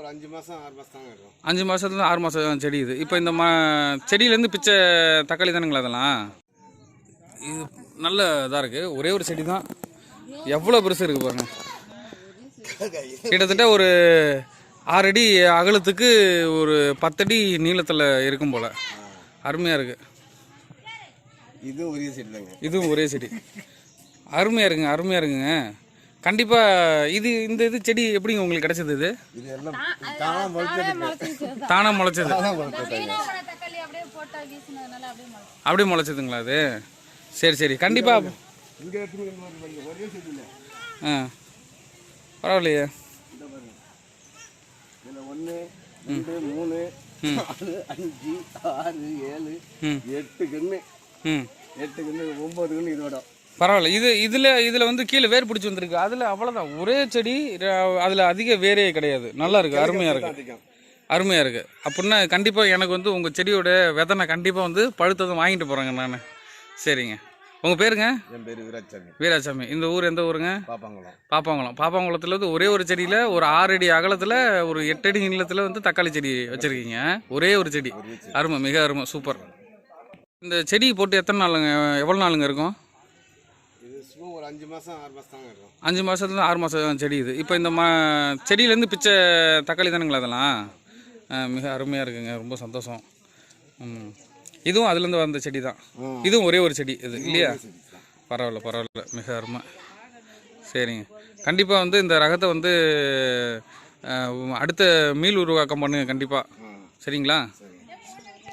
ஒரு அஞ்சு மாதம் ஆறு மாதம் தாங்க இருக்கும். அஞ்சு மாதத்துல ஆறு மாதம் செடி இது. இப்போ இந்த மா செடியிலேருந்து பிச்சை தக்காளி தானுங்களா அதெல்லாம்? இது நல்ல இதாக இருக்குது ஒரே ஒரு செடி தான். எவ்வளோ பெருசு இருக்குது பாருங்க. கிட்டத்தட்ட ஒரு ஆறு அடி அகலத்துக்கு ஒரு பத்தடி நீளத்தில் இருக்கும் போல். அருமையாக இருக்குது இது ஒரே செடி தாங்க. இதுவும் ஒரே செடி. அருமையாக இருக்குங்க அருமையாக இருக்குங்க. கண்டிப்பாக இது இந்த இது செடி எப்படிங்க உங்களுக்கு கிடைச்சது இது? இது எல்லாம் தானாக முளைச்சது. தானாக முளைச்சது தக்காளி அப்படியே போட்டா வீசினதுனால அப்படியே மழை அப்படியே முளைச்சதுங்களா அது? சரி சரி. இல்லை. ஆ. பரவாயில்லையே. இந்த பாருங்க. இதில் ஒன்று ரெண்டு மூணு நாலு அஞ்சு ஆறு ஏழு. எட்டு கன்று. ம். எட்டு கன்று ஒம்பது கன்று இதோட. பரவாயில்ல. இது இதில் இதில் வந்து கீழே வேர் பிடிச்சி வந்திருக்கு. அதில் அவ்வளோதான் ஒரே செடி அதில் அதிக வேரே கிடையாது. நல்லா இருக்கு. அருமையாக இருக்கு. அதிகம் அருமையாக இருக்குது அப்படின்னா கண்டிப்பாக எனக்கு வந்து உங்கள் செடியோட விதை நான் கண்டிப்பாக வந்து பழுத்ததும் வாங்கிட்டு போகிறேங்க நான். சரிங்க. உங்கள் பேருங்க? என் பேர் விராச்சாமி வீராசாமி இந்த ஊர் எந்த ஊருங்க? பாப்பாங்களாம். பாப்பாங்குளம். பாப்பாங்குளத்தில் வந்து ஒரே ஒரு செடியில் ஒரு ஆறு அடி அகலத்தில் ஒரு எட்டு அடி நீளத்தில் வந்து தக்காளி செடி வச்சுருக்கீங்க. ஒரே ஒரு செடி. அருமை. மிக அருமை. சூப்பர். இந்த செடி போட்டு எத்தனை நாளுங்க எவ்வளோ நாளுங்க இருக்கும்? ஒரு அஞ்சு மாதம் ஆறு மாதம் தாங்க இருக்கும். அஞ்சு மாதத்துல ஆறு மாதம் செடி இது. இப்போ இந்த மா செடியிலேருந்து பிச்சை தக்காளி தானுங்களா அதெல்லாம்? மிக அருமையாக இருக்குங்க. ரொம்ப சந்தோஷம். இதுவும் அதுலேருந்து வந்த செடி தான். இதுவும் ஒரே ஒரு செடி. இது இல்லையா? பரவாயில்ல பரவாயில்ல. மிக அருமை. சரிங்க. கண்டிப்பாக வந்து இந்த ரகத்தை வந்து அடுத்த மீள் உருவாக்கம் பண்ணுங்க கண்டிப்பாக சரிங்களா? சரி.